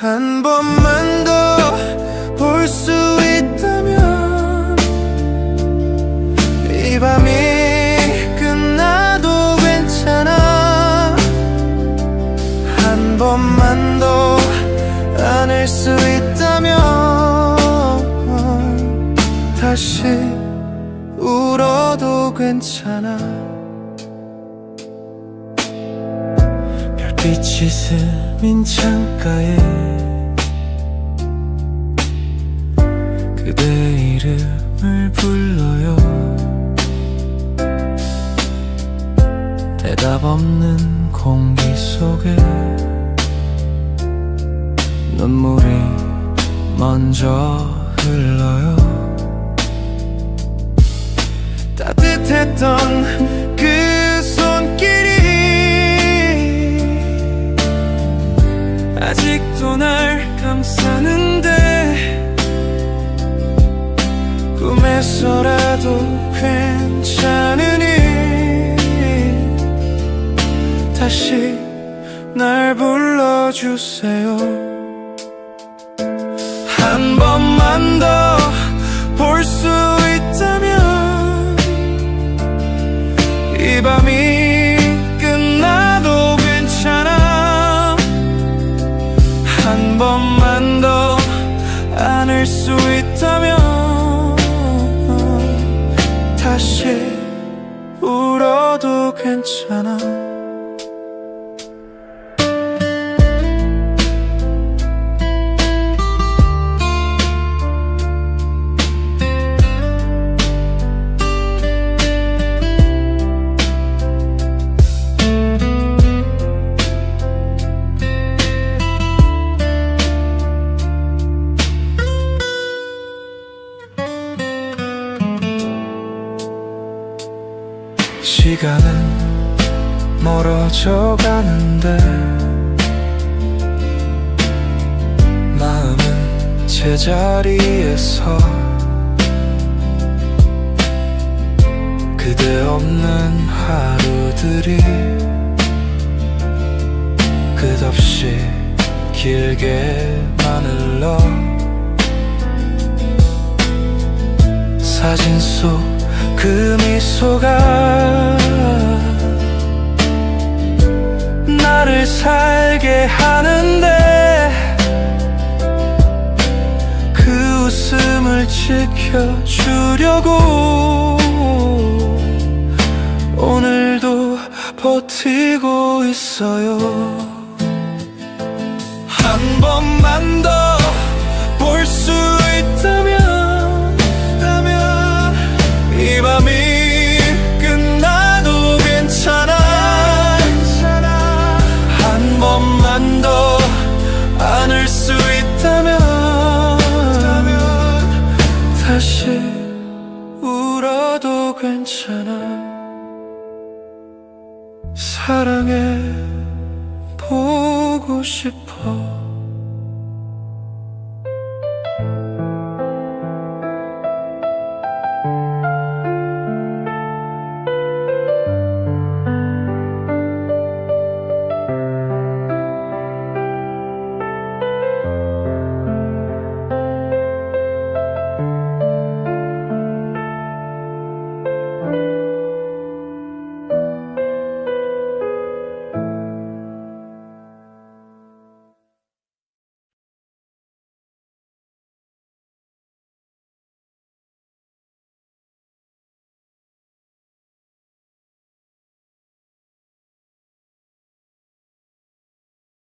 한 번만 더 볼 수 있다면 이 밤이 끝나도 괜찮아. 한 번만 더 안을 수 있다면 다시 울어도 괜찮아. 빛이 스민 창가에 그대 이름을 불러요. 대답 없는 공기 속에 눈물이 먼저 흘러요. 따뜻했던 아직도 날 감싸는데 꿈에서라도 괜찮으니 다시 날 불러주세요 다시 울어도 괜찮아 시간은 멀어져 가는데 마음은 제자리에서 그대 없는 하루들이 끝없이 길게만 흘러 사진 속 그 미소가 살게 하는데 그 웃음을 지켜주려고 오늘도 버티고 있어요. 한 번만 더 번만 더 안을 수 있다면 다시 울어도 괜찮아. 사랑해 보고 싶어